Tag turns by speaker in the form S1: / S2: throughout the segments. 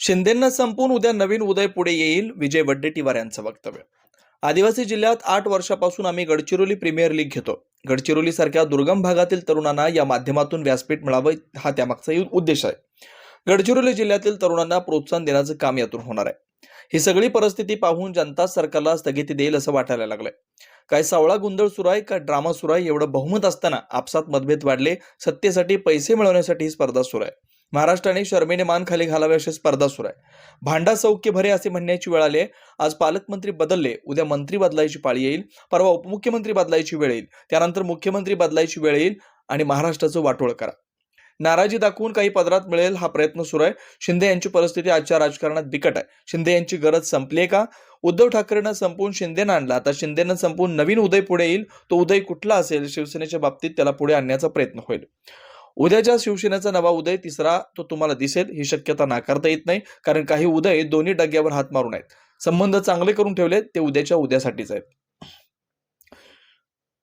S1: शिंदेंना संपून उद्या नवीन उदय पुढे येईल विजय वड्डेटीवार यांचं वक्तव्य. आदिवासी जिल्ह्यात आठ वर्षापासून आम्ही गडचिरोली प्रीमियर लीग घेतो. गडचिरोली सारख्या दुर्गम भागातील तरुणांना या माध्यमातून व्यासपीठ मिळावं हा त्यामागचा उद्देश आहे. गडचिरोली जिल्ह्यातील तरुणांना प्रोत्साहन देण्याचं काम यातून होणार आहे. ही सगळी परिस्थिती पाहून जनता सरकारला स्थगिती देईल असं वाटायला लागलंय. काय सावळा गोंधळ सुरू आहे का ड्रामा सुरू आहे एवढं बहुमत असताना आपसात मतभेद वाढले सत्तेसाठी पैसे मिळवण्यासाठी ही स्पर्धा सुरू आहे. महाराष्ट्राने शर्मेने मान खाली घालावे अशी स्पर्धा सुरू आहे. भांडा सौख्य भरे असे म्हणण्याची वेळ आली आहे. आज पालकमंत्री बदलले उद्या मंत्री बदलायची पाळी येईल परवा उपमुख्यमंत्री बदलायची वेळ येईल. त्यानंतर मुख्यमंत्री बदलायची वेळ येईल आणि महाराष्ट्राचं वाटोळ करा. नाराजी दाखवून काही पदरात मिळेल हा प्रयत्न सुरू आहे. शिंदे यांची परिस्थिती आजच्या राजकारणात बिकट आहे. शिंदे यांची गरज संपली आहे का? उद्धव ठाकरेंना संपवून शिंदेनं आणला आता शिंदेनं संपवून नवीन उदय पुढे येईल. तो उदय कुठला असेल? शिवसेनेच्या बाबतीत त्याला पुढे आणण्याचा प्रयत्न होईल. उद्याच्या शिवसेनेचा नवा उदय तिसरा तो तुम्हाला दिसेल. ही शक्यता नाकारता येत नाही कारण काही उदय दोन्ही डग्यावर हात मारून आहेत. संबंध चांगले करून ठेवलेत ते उद्याच्या उद्यासाठीच आहेत.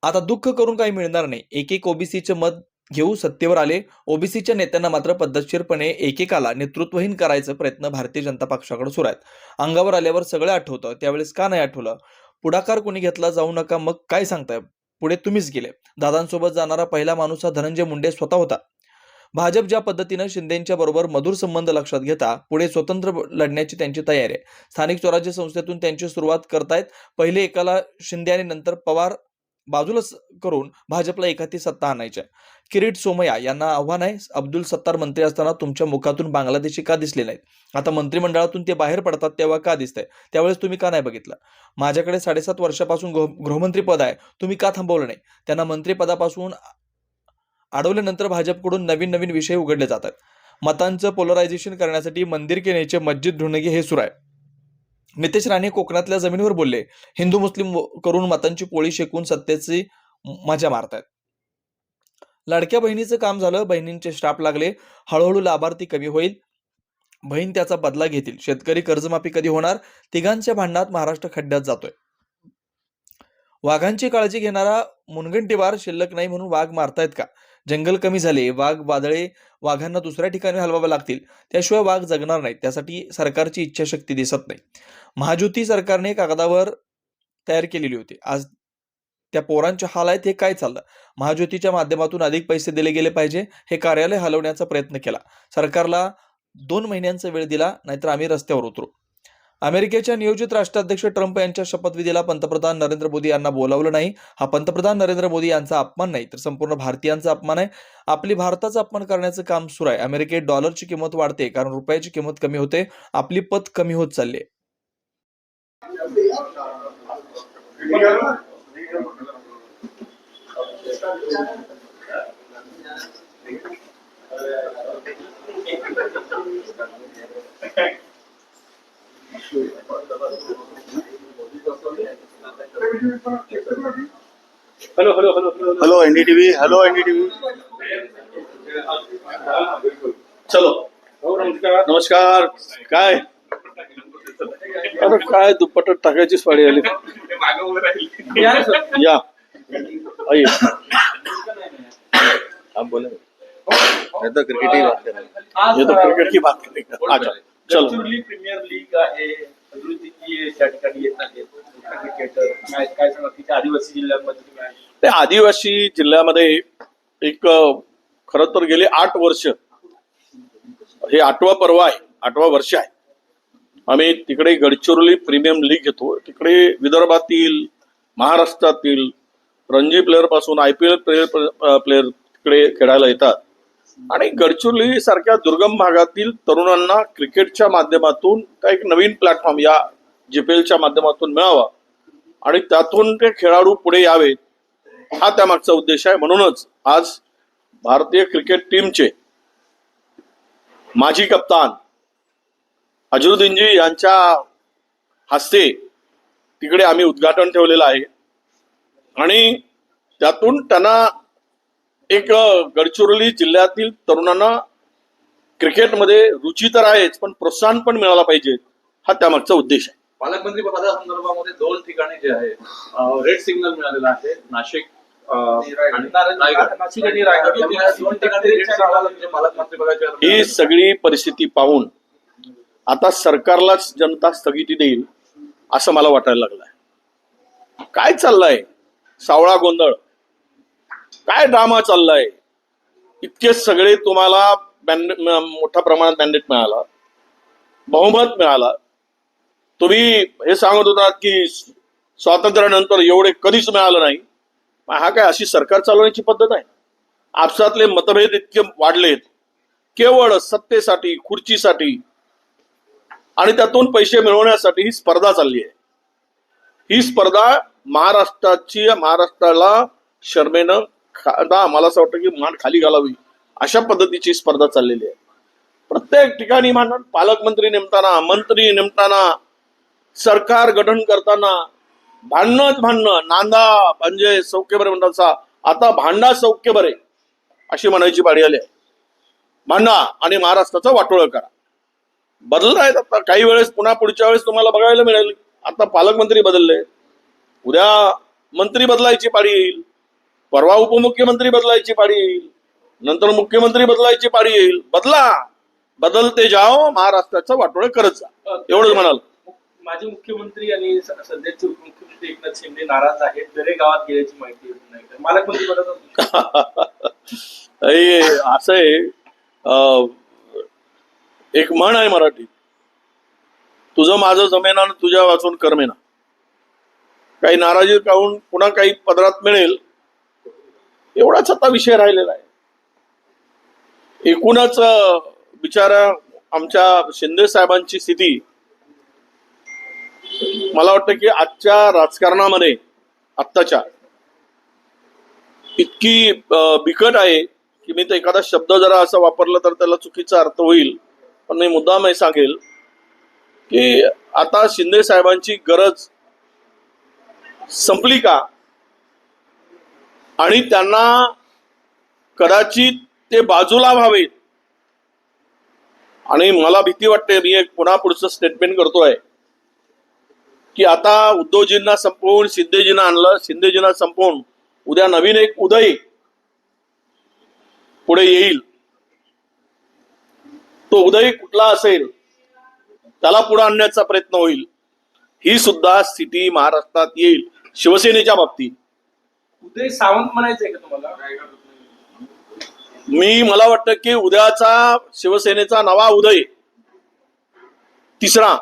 S1: आता दुःख करून काही मिळणार नाही. एक एक ओबीसीचे मत घेऊ सत्तेवर आले. ओबीसीच्या नेत्यांना मात्र पद्धतशीरपणे एकेकाला नेतृत्वहीन करायचा प्रयत्न भारतीय जनता पक्षाकडे सुरू आहेत. अंगावर आल्यावर सगळं आठवतं त्यावेळेस का नाही आठवलं? पुढाकार कोणी घेतला जाऊ नका मग काय सांगताय? पुढे तुम्हीच गेले. दादांसोबत जाणारा पहिला माणूस हा धनंजय मुंडे स्वतः होता. भाजप ज्या पद्धतीनं शिंदेच्या बरोबर मधुर संबंध लक्षात घेता पुढे स्वतंत्र लढण्याची त्यांची तयारी आहे. स्थानिक स्वराज्य संस्थेतून त्यांची सुरुवात करतायत. पहिले एकाला शिंदे आणि नंतर पवार बाजूला करून भाजपला एखादी सत्ता आणायची आहे. किरीट सोमय्या यांना आव्हान आहे. अब्दुल सत्तार मंत्री असताना तुमच्या मुखातून बांगलादेशी का दिसले नाहीत? आता मंत्रिमंडळातून ते बाहेर पडतात तेव्हा का दिसतंय? त्यावेळेस तुम्ही का नाही बघितलं? माझ्याकडे साडेसात वर्षापासून गृह गृहमंत्री पद आहे. तुम्ही का थांबवलं नाही? त्यांना मंत्रिपदापासून अडवल्यानंतर भाजपकडून नवीन नवीन विषय उघडले जातात. मतांचं पोलरायझेशन करण्यासाठी मंदिर केनेचे मस्जिद ढूंढणे हे सुरू आहे. नितेश राणे कोकणातल्या जमिनीवर बोलले हिंदू मुस्लिम करून मतांची पोळी शेकून सत्तेची मजा मारतायत लाडक्या बहिणीचं काम झालं बहिणींचे स्टाफ लागले हळूहळू लाभार्थी कमी होईल. बहीण त्याचा बदला घेतील. शेतकरी कर्जमाफी कधी होणार? तिघांच्या भांडणात महाराष्ट्र खड्ड्यात जातोय. वाघांची काळजी घेणारा मुनगंटीवार शिल्लक नाही म्हणून वाघ मारतायत का? जंगल कमी झाले वाघ वादळे वाघांना दुसऱ्या ठिकाणी हलवावे लागतील त्याशिवाय वाघ जगणार नाहीत त्यासाठी सरकारची इच्छाशक्ती दिसत नाही. महाज्योती सरकारने कागदावर तयार केलेली होती. आज त्या पोरांचे हाल आहेत हे काय चाललं? महाज्योतीच्या माध्यमातून अधिक पैसे दिले गेले पाहिजे हे कार्यालय हलवण्याचा प्रयत्न केला. सरकारला दोन महिन्यांचा वेळ दिला नाहीतर आम्ही रस्त्यावर उतरू. अमेरिकेच्या नियोजित राष्ट्राध्यक्ष ट्रम्प यांच्या शपथविधीला पंतप्रधान नरेंद्र मोदी यांना बोलावलं नाही. हा पंतप्रधान नरेंद्र मोदी यांचा अपमान नाही तर संपूर्ण भारतीयांचा अपमान आहे. आपली भारताचा अपमान करण्याचं काम सुरू आहे. अमेरिकेत डॉलरची किंमत वाढते कारण रुपयाची किंमत कमी होते. आपली पत कमी होत चालली आहे.
S2: Hello hello hello hello
S3: hello NDTV hello NDTV
S2: चलो। नमस्कार।
S3: नमस्कार काय? अरे काय दुप्पट टाकायचीच पाळी आली.
S2: या.
S3: आइए आप बोले. मैं तो क्रिकेट ही बात कर रहा हूँ ये तो क्रिकेट की बात करेगा अच्छा. चलो
S2: गडचिरोली प्रीमियर लीग आहे.
S3: ते आदिवासी जिल्ह्यामध्ये एक खर तर गेले आठ वर्ष. हे आठवा पर्व आहे आठवा वर्ष आहे. आम्ही तिकडे गडचिरोली प्रीमियम लीग घेतो. तिकडे विदर्भातील महाराष्ट्रातील Ranji प्लेअरपासून I P L player player तिकडे खेळायला येतात. आणि गडचिरोली सारख्या दुर्गम भागातील तरुणांना क्रिकेटच्या माध्यमातून का एक नवीन प्लॅटफॉर्म या जीपीएलच्या माध्यमातून मिळावा. आणि त्यातून ते खेळाडू पुढे यावेत हा त्यामागचा उद्देश आहे. म्हणूनच आज भारतीय क्रिकेट टीमचे माजी कप्तान अजरुद्दीनजी यांच्या हस्ते तिकडे आम्ही उद्घाटन ठेवलेलं आहे. आणि त्यातून त्यांना एक गडचिरोली जिल्ह्यातील तरुणांना क्रिकेटमध्ये रुची तर आहेच पण प्रोत्साहन पण मिळाला पाहिजे. हा त्यामागचा उद्देश आहे.
S4: पालकमंत्री पदासंदर्भामध्ये दोन ठिकाणी जे आहे रेड सिग्नल मिळालेला आहे. नाशिक म्हणजे
S3: ही सगळी परिस्थिती पाहून आता सरकारलाच जनता स्थगिती देईल असं मला वाटायला लागलंय. काय चाललंय? सावळा गोंधळ. काय ड्रामा चाललाय? इतके सगळे तुम्हाला मोठ्या प्रमाणात मॅन्डेट मिळाला. बहुमत मिळाला. तुम्ही हे सांगत होता की स्वातंत्र्यानंतर एवढे कधीच मिळालं नाही. हा काय अशी सरकार चालवण्याची पद्धत आहे? आपसातले मतभेद इतके वाढलेत. केवळ सत्तेसाठी खुर्चीसाठी आणि त्यातून पैसे मिळवण्यासाठी ही स्पर्धा चालली आहे. ही स्पर्धा महाराष्ट्राची महाराष्ट्राला शर्मेनं खाता मला असं वाटतं की मान खाली घालावी. अशा पद्धतीची स्पर्धा चाललेली आहे. प्रत्येक ठिकाणी म्हणून पालकमंत्री नेमताना मंत्री नेमताना सरकार गठन करताना भांडणच भांडणं. नांदा म्हणजे सौख्य बरे म्हणतात. आता भांडा सौख्य बरे अशी म्हणायची पाळी आली आहे. भांडा आणि महाराष्ट्राचं वाटोळ करा. बदलत आहेत आता. काही वेळेस पुन्हा पुढच्या वेळेस तुम्हाला बघायला मिळेल. आता पालकमंत्री बदलले. उद्या मंत्री बदलायची पाळी येईल. परवा उपमुख्यमंत्री बदलायची पाळी येईल. नंतर मुख्यमंत्री बदलायची पाळी येईल. बदला. बदलते जाओ महाराष्ट्राचं वाटोळं करत जा. एवढंच म्हणाल.
S2: माजी मुख्यमंत्री आणि सध्याचे उपमुख्यमंत्री एकनाथ शिंदे नाराज आहेत. दरे गावात गेल्याची माहिती नाही. पालकमंत्री पदाचा
S3: हे असं आहे. अं, एक म्हण आहे मराठीत तुझं माझं जमेना आणि तुझ्या वाचून करमेना. काही नाराजी काहून पुन्हा काही पदरात मिळेल. एवढाच आता विषय राहिलेला आहे. एकूणच बिचारा आमच्या शिंदे साहेबांची स्थिती मला वाटतं की आजच्या राजकारणामध्ये आत्ताच्या इतकी बिकट आहे की मी तर एखादा शब्द जरा असा वापरला तर त्याला चुकीचा अर्थ होईल. पण मी मुद्दाम हे सांगेल की आता शिंदे साहेबांची गरज संपली का? आणि त्यांना कदाचित ते बाजूला व्हावेत. आणि मला भीती वाटते मी एक पुन्हा पुढचं स्टेटमेंट करतोय की आता उद्धवजींना संपवून शिंदेजींना आणलं शिंदेजींना संपवून उद्या नवीन एक उदय पुढे येईल. तो उदय कुठला असेल त्याला पुढे आणण्याचा प्रयत्न होईल. ही सुद्धा स्थिती महाराष्ट्रात येईल शिवसेनेच्या बाबतीत.
S2: उदय सावंत म्हणायचंय का तुम्हाला?
S3: मी मला वाटतं की उद्याचा शिवसेनेचा नवा उदय तिसरा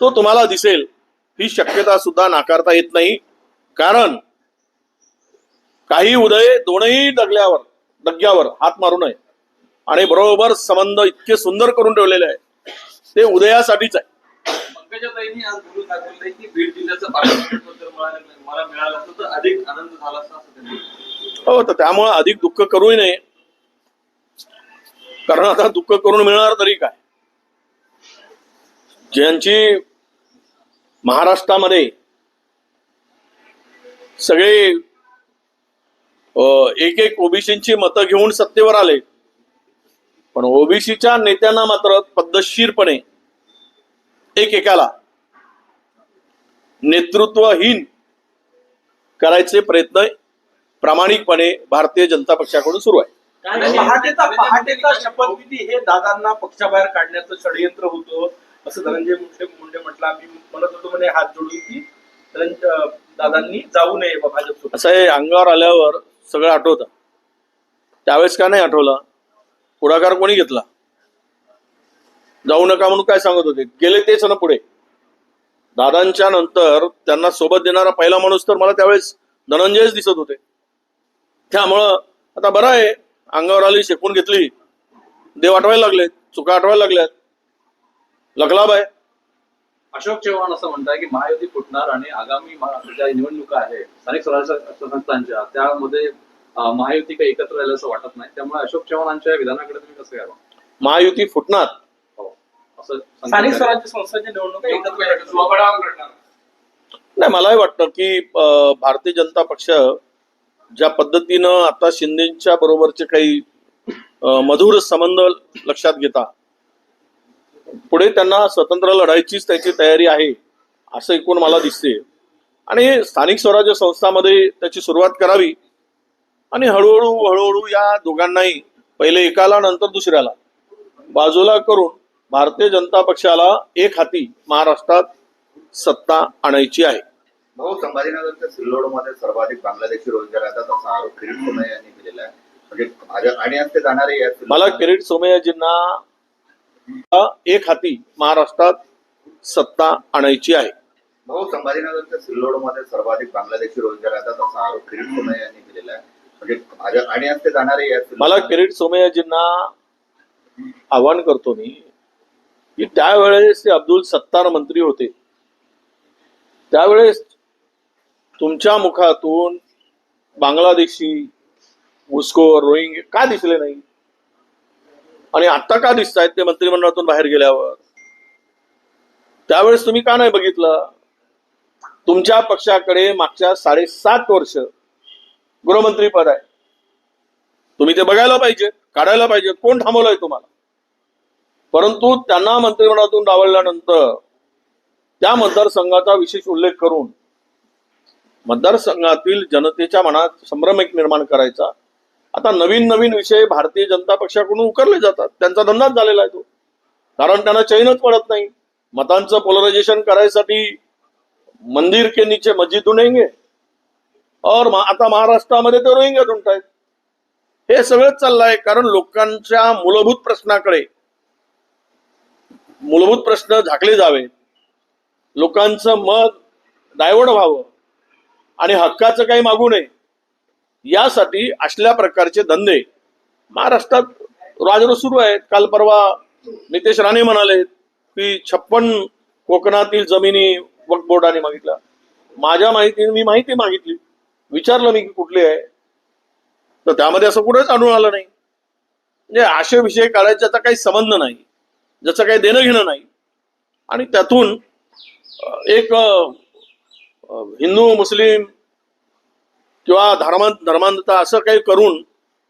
S3: तो तुम्हाला दिसेल. ही शक्यता सुद्धा नाकारता येत नाही. कारण काही उदय दोनही डगल्यावर डग्यावर हात मारू नये. आणि बरोबर संबंध इतके सुंदर करून ठेवलेले आहे ते उदयासाठीच आहे.
S4: पंकजाताईंनी आज बोलून दाखवलं आहे की बीड जिल्ह्याचं पालकमंत्री जर मला मिळालं असतं तर अधिक आनंद झाला असता असं त्यांनी
S3: हो तर त्यामुळे अधिक दुःख करूही नये. कारण आता दुःख करून मिळणार तरी काय? ज्यांची महाराष्ट्रामध्ये सगळे एक एक ओबीसीची मतं घेऊन सत्तेवर आले पण ओबीसीच्या नेत्यांना मात्र पद्धतशीरपणे एक एकाला नेतृत्वहीन करायचे प्रयत्न प्रामाणिकपणे भारतीय जनता पक्षाकडून सुरू आहे.
S2: पहाटेचा पहाटेचा शपथविधी हे दादांना पक्षाबाहेर काढण्याचं षडयंत्र होतं. असं धनंजय मुंडे मुंडे म्हटलं आम्ही म्हणत होतो म्हणे हात जोडून की दादांनी जाऊ नये
S3: असं हे अंगावर आल्यावर सगळं आठवतं. त्यावेळेस का नाही आठवलं? पुढाकार कोणी घेतला? जाऊ नका म्हणून काय सांगत होते? गेले तेच ना पुढे. दादांच्या नंतर त्यांना सोबत देणारा पहिला माणूस तर मला त्यावेळेस धनंजयच दिसत होते. त्यामुळं आता बरं आहे. अंगावर आली शेकून घेतली. देव आठवायला लागले चुका आठवायला लागल्यात. लखलाब आहे
S4: अशोक चव्हाण असं म्हणताय की महायुती फुटणार आणि आगामी ज्या निवडणुका आहे स्थानिक स्वराज्य संस्थांच्या त्यामध्ये महायुती काही एकत्र राहिलं असं वाटत नाही. त्यामुळे अशोक चव्हाणांच्या विधानाकडे तुम्ही कसं घ्यावं
S3: महायुती फुटणार.
S4: असं
S2: स्थानिक. स्वराज्य संस्थांच्या निवडणुका
S3: नाही मलाही वाटतं की भारतीय जनता पक्ष ज्या पद्धतीनं आता शिंदेच्या बरोबरचे काही मधुर संबंध लक्षात घेता पुढे त्यांना स्वतंत्र लढायचीच त्याची तयारी आहे असं एकूण मला दिसते आणि स्थानिक स्वराज्य संस्थामध्ये त्याची सुरुवात करावी आणि हळूहळू हळूहळू या दोघांनाही पहिले एकाला नंतर दुसऱ्याला बाजूला करून भारतीय जनता पक्षाला एक हाती महाराष्ट्रात सत्ता आणायची आहे.
S5: भाऊ संभाजीनगरच्या सिल्लोडमध्ये सर्वाधिक बांगलादेशी रोजगार येतात असा आरोप किरीट सोमय्या यांनी केलेला आहे. म्हणजे आणि असते जाणारे
S3: मला किरीट सोमय्याजींना एक हाती महाराष्ट्रात सत्ता आणायची आहे.
S5: भाऊ संभाजीनगरच्या सिल्लोडमध्ये सर्वाधिक बांगलादेशी रोजगार येतात असा आरोप किरीट सोमय्या यांनी केलेला आहे. म्हणजे आणि असते जाणारे
S3: मला किरीट सोमय्याजींना आवाहन करतो मी. की त्यावेळेस ते अब्दुल सत्तार मंत्री होते. त्यावेळेस तुमच्या मुखातून बांगलादेशी घुसखोर रोहिंग का दिसले नाही? आणि आता का दिसत आहेत ते मंत्रिमंडळातून बाहेर गेल्यावर? त्यावेळेस तुम्ही का नाही बघितलं? तुमच्या पक्षाकडे मागच्या साडेसात वर्ष गृहमंत्री पद आहे. तुम्ही ते बघायला पाहिजे काढायला पाहिजे. कोण थांबवलंय तुम्हाला? परंतु त्यांना मंत्रिमंडळातून डावलल्यानंतर त्या मतदारसंघाचा विशेष उल्लेख करून मतदारसंघातील जनतेच्या मनात संभ्रम एक निर्माण करायचा. आता नवीन नवीन विषय भारतीय जनता पक्षाकडून उकरले जातात. त्यांचा धंदाच झालेला आहे तो. कारण त्यांना चैनच पडत नाही. मतांचं पोलरायझेशन करायसाठी मंदिर के नीचे मस्जिद ढूंढेंगे और मा- आता महाराष्ट्रामध्ये ते रोहिंग्या ढूंढतायत हे सगळंच चाललंय कारण लोकांच्या मूलभूत प्रश्नाकडे मूलभूत प्रश्न झाकले जावेत लोकांचं मत डायवर्ट व्हावं आणि हक्काचं काही मागू नये. यासाठी असल्या प्रकारचे धंदे महाराष्ट्रात राजरोस सुरू आहेत. काल परवा नितेश राणे म्हणाले की छप्पन कोकणातील जमिनी वक्फ बोर्डाने मागितल्या. माझ्या माहितीने मी माहिती मागितली. विचारलं मी की कुठली आहे. तर त्यामध्ये असं कुठेच आढळून आलं नाही. म्हणजे आशय विषय काढायचा काही संबंध नाही. ज्याचं काही देणं घेणं नाही. आणि त्यातून एक हिंदू मुस्लिम किंवा धर्मा धर्मांधता असं काही करून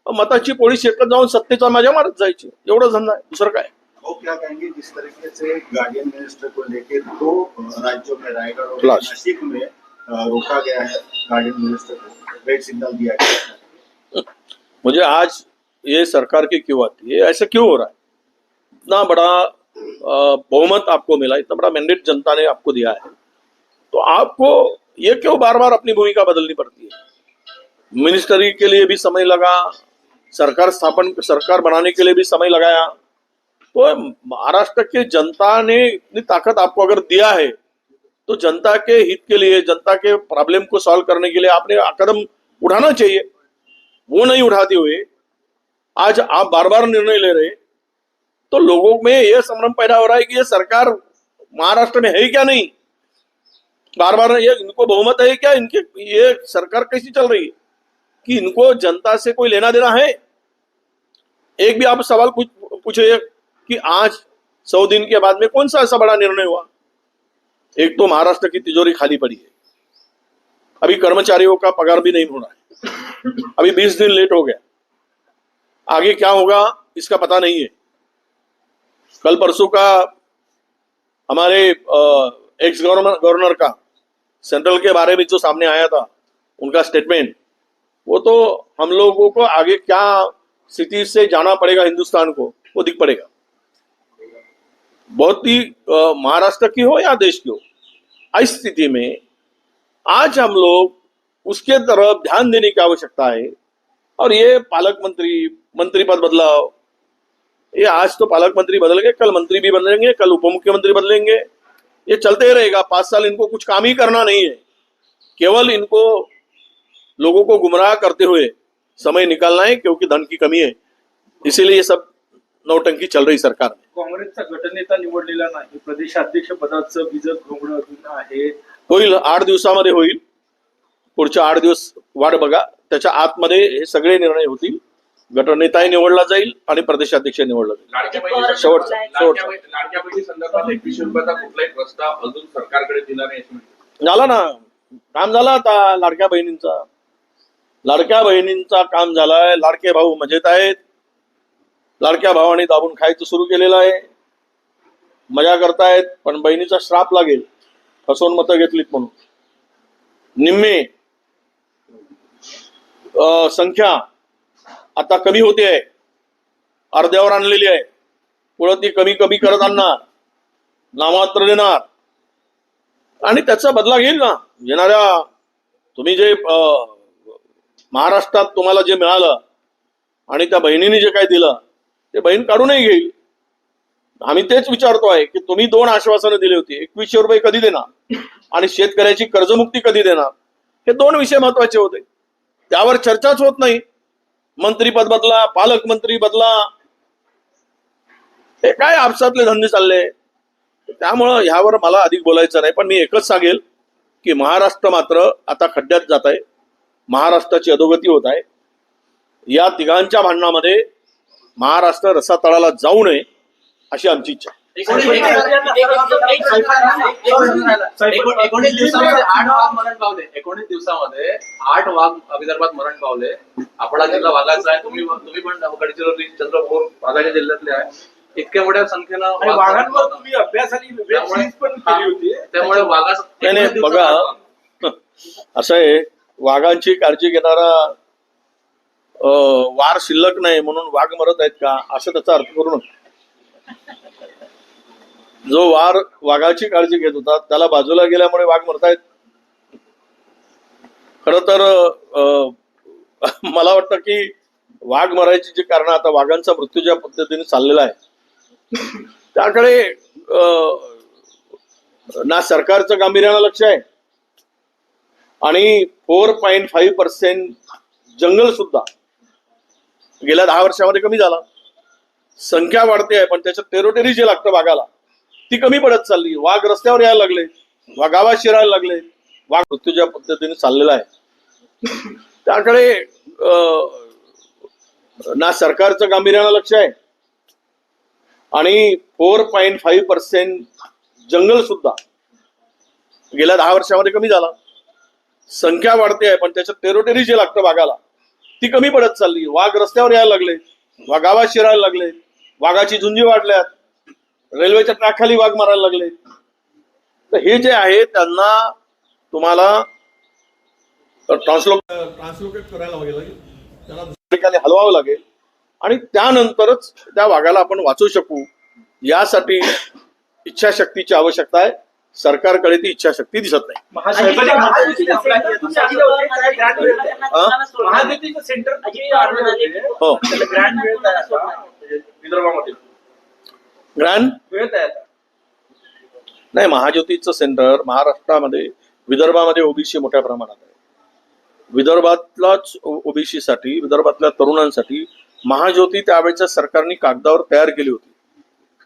S3: मताची पोळी शेकत जाऊन सत्तेचा माझ्या मारत जायची. एवढं धंदा आहे. दुसरं काय?
S6: वो क्या कहेंगे जिस तरीके से गार्डियन मिनिस्टर को लेके दो राज्यों में रायगढ़ और
S3: Plus.
S6: नासिक में अ, रोका गया है गार्डियन मिनिस्टर को। रेड सिग्नल दिया गया है।
S3: मुझे आज ये सरकार की क्यों आती है? ऐसा क्यों हो रहा है? इतना बड़ा बहुमत आपको मिला, इतना बड़ा मैंडेट जनता ने आपको दिया है तो आपको ये क्यों बार बार अपनी भूमिका बदलनी पड़ती है? मिनिस्टरी के लिए भी समय लगा, सरकार स्थापन, सरकार बनाने के लिए भी समय लगाया तो महाराष्ट्र के जनता ने इतनी ताकत आपको अगर दिया है तो जनता के हित के लिए, जनता के प्रॉब्लम को सॉल्व करने के लिए आपने कदम उठाना चाहिए। वो नहीं उठाते हुए आज आप बार बार निर्णय ले रहे तो लोगों में यह संभ्रम पैदा हो रहा है कि ये सरकार महाराष्ट्र में है क्या नहीं? बार बार ये इनको बहुमत है क्या इनके, ये सरकार कैसी चल रही है? कि इनको जनता से कोई लेना देना है? एक भी आप सवाल पूछ पूछिए कि आज सौ दिन के बाद में कौन सा ऐसा बड़ा निर्णय हुआ? एक तो महाराष्ट्र की तिजोरी खाली पड़ी है। अभी कर्मचारियों का पगार भी नहीं होना है। अभी बीस दिन लेट हो गया। आगे क्या होगा, इसका पता नहीं है। कल परसों का हमारे एक्स गवर्नर गवर्नर का सेंट्रल के बारे में जो सामने आया था, उनका स्टेटमेंट वो तो हम लोगों को आगे क्या स्थिति से जाना पड़ेगा हिंदुस्तान को, वो दिख पड़ेगा। बहुत ही महाराष्ट्र की हो या देश की हो, इस स्थिति में आज हम लोग उसके तरफ़ ध्यान देने की आवश्यकता है। और ये पालक मंत्री मंत्री पद बदलाव ये आज तो पालक मंत्री बदल गए कल मंत्री भी बदलेंगे कल उप मुख्यमंत्री बदलेंगे। ये चलते ही रहेगा पांच साल इनको कुछ काम ही करना नहीं है। केवल इनको लोगों को गुमराह करते हुए समय निकालना है क्योंकि धन की कमी है। इसीलिए ये सब नौटंकी चल रही सरकार में।
S2: काँग्रेसचा गटनेता निवडलेला नाही प्रदेशाध्यक्ष पदाचं बिजत घोंगडं अजून आहे.
S3: होईल आठ दिवसामध्ये होईल. पुढच्या आठ दिवस वाट बघा त्याच्या आतमध्ये हे सगळे निर्णय होतील. गटनेताही निवडला जाईल आणि प्रदेशाध्यक्ष निवडला जाईल. शेवटचा शेवटचा
S7: बहिणी- लाडक्या बहिणी संदर्भात एकवीसशे रुपयाचा कुठलाही प्रस्ताव अजून सरकारकडे दिला नाही असं म्हणतात.
S3: झाला ना. काम झालं आता लाडक्या बहिणींचा. लाडक्या बहिणींचा काम झालाय. लाडके भाऊ मजेत आहेत. लाडक्या भावाने दाबून खायचं सुरू केलेलं आहे. मजा करतायत पण बहिणीचा श्राप लागेल. फसवून मतं घेतलीत म्हणून. निम्मे संख्या आता कमी होते आहे. अर्ध्यावर आणलेली आहे. पुढं ती कमी कमी करत आणणार. नामात्र देणार. आणि त्याचा बदला घेईल ना. येणाऱ्या तुम्ही जे महाराष्ट्रात तुम्हाला जे मिळालं आणि त्या बहिणीने जे काही दिलं ते बहीण काढूनही घेईल. आम्ही तेच विचारतो आहे की तुम्ही दोन आश्वासनं दिली होती. एकवीसशे रुपये कधी देणार? आणि शेतकऱ्याची कर्जमुक्ती कधी देणार? हे दोन विषय महत्त्वाचे होते. त्यावर चर्चाच होत नाही. मंत्रीपद बदला पालकमंत्री बदला. हे काय आपसातले धंदे चालले? त्यामुळं ह्यावर मला अधिक बोलायचं नाही पण मी एकच सांगेल की महाराष्ट्र मात्र आता खड्ड्यात जात आहे. महाराष्ट्राची अधोगती होत आहे. या तिघांच्या भांडणामध्ये महाराष्ट्र रसातळाला जाऊ नये अशी आमची इच्छा आहे.
S4: एकोणीस दिवसामध्ये आठ वाघ मरण पावले एकोणीस दिवसामध्ये आठ वाघ विदर्भात मरण पावले आपला जिल्हा वाघाचा आहे तुम्ही तुम्ही पण गडचिरोली चंद्रपूर वाघाच्या जिल्ह्यातले आहे इतक्या मोठ्या संख्येनं
S2: आणि
S4: वाघ
S2: वाघांवर. तुम्ही अभ्यासाली वेब सिरीज पण केली होती.
S4: त्यामुळे एकोणीस
S3: बघा. असं आहे वाघांची काळजी घेणारा वार शिल्लक नाही म्हणून वाघ मरत आहेत का? असं त्याचा अर्थ करू नका. जो वार वाघाची काळजी घेत होता त्याला बाजूला गेल्यामुळे वाघ मरतायत. खर तर अं, मला वाटतं की वाघ मरायची जी कारण आता वाघांचा मृत्यू ज्या पद्धतीने चाललेला आहे त्याकडे ना सरकारचं गांभीर्यानं लक्ष आहे आणि फोर पॉईंट फाईव्ह पर्सेंट जंगल सुद्धा गेल्या दहा वर्षामध्ये कमी झाला. संख्या वाढते आहे पण त्याच्यात टेरोटेरी जे लागतं वाघाला ती कमी पडत चालली. वाघ रस्त्यावर यायला लागले. वाघावा शिरायला लागले. वाघ मृत्यूच्या पद्धतीने चाललेला आहे. त्याकडे ना सरकारचं गांभीर्यानं लक्ष आहे. आणि फोर पॉईंट फाईव्ह पर्सेंट जंगल सुद्धा गेल्या दहा वर्षामध्ये कमी झाला. संख्या वाढते आहे पण त्याच्यात टेरोटेरी जे लागतं वाघाला ती कमी पडत चालली. वाघ रस्त्यावर यायला लागले. वाघावा शिरायला लागले. वाघाची झुंजी वाढल्यात. रेल्वेच्या ट्रॅकखाली वाघ मारायला लागले. तर हे जे आहे त्यांना तुम्हाला ट्रान्सलो ट्रान्सलोकेट करायला लागेल. त्याला ठिकाणी हलवावं लागेल. आणि त्यानंतरच त्या वाघाला आपण वाचवू शकू. यासाठी इच्छाशक्तीची आवश्यकता आहे. सरकारकडे ती इच्छाशक्ती दिसत नाही. हो
S2: त्याला grant मिळत आहे आता, म्हणजे विदर्भामध्ये
S3: ग्रँड
S2: मिळत आहे आता.
S3: नाही महाज्योतीचं सेंटर महाराष्ट्रामध्ये विदर्भामध्ये ओबीसी मोठ्या प्रमाणात आहे. विदर्भातलाच ओबीसी साठी विदर्भातल्या तरुणांसाठी महाज्योती त्यावेळेच्या सरकारने कागदावर तयार केली होती.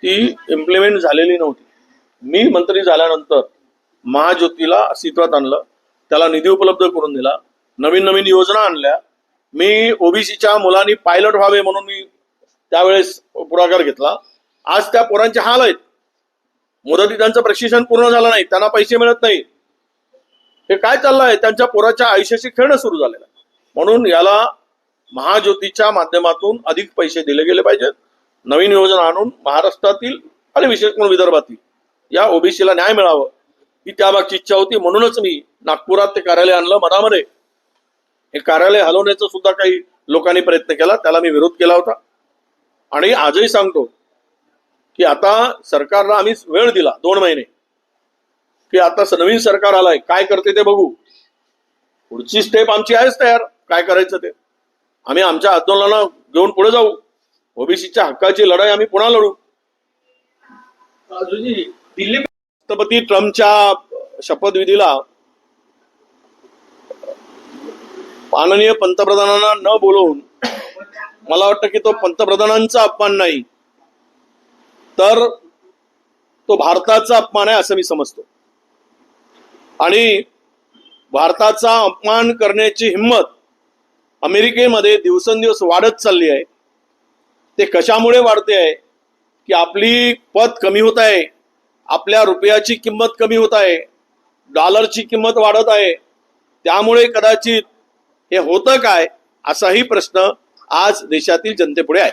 S3: ती इम्प्लिमेंट झालेली नव्हती. मी मंत्री झाल्यानंतर महाज्योतीला अस्तित्वात आणलं त्याला निधी उपलब्ध करून दिला नवीन नवीन योजना आणल्या. मी ओबीसीच्या मुलांनी पायलट व्हावे म्हणून मी त्यावेळेस पुढाकार घेतला. आज त्या पोरांचे हाल आहेत. मुदती त्यांचं प्रशिक्षण पूर्ण झालं नाही त्यांना पैसे मिळत नाही. हे काय चाललंय? त्यांच्या पोराच्या आयुष्याशी खेळणं सुरू झालेलं आहे. म्हणून याला महाज्योतीच्या माध्यमातून अधिक पैसे दिले गेले पाहिजेत. नवीन योजना आणून महाराष्ट्रातील आणि विशेष करून विदर्भातील या ओबीसीला न्याय मिळावं ही त्यामागची इच्छा होती. म्हणूनच मी नागपुरात ते कार्यालय आणलं मनामध्ये. हे कार्यालय हलवण्याचा सुद्धा काही लोकांनी प्रयत्न केला त्याला मी विरोध केला होता. आणि आजही सांगतो की आता सरकारला आम्ही वेळ दिला दोन महिने. की आता नवीन सरकार आलाय काय करते ते बघू. पुढची स्टेप आमची आहेच तयार काय करायचं ते. आम्ही आमच्या आंदोलनाला घेऊन पुढे जाऊ. ओबीसीच्या हक्काची लढाई आम्ही पुन्हा लढू.
S2: अजूनही दिल्ली
S3: राष्ट्रपती ट्रम्पच्या शपथविधीला माननीय पंतप्रधानांना न बोलवून मला वाटतं की तो पंतप्रधानांचा अपमान नाही. तर तो भारताचा अपमान आहे असं मी समजतो. आणि भारताचा अपमान करण्याची हिंमत अमेरिकेमध्ये दिवसेंदिवस वाढत चालली आहे. ते कशामुळे वाढते आहे? की आपली पत कमी होत आहे आपल्या रुपयाची किंमत कमी होत आहे डॉलरची किंमत वाढत आहे. त्यामुळे कदाचित हे होतं काय असाही प्रश्न आज देशातील जनतेपुढे आहे.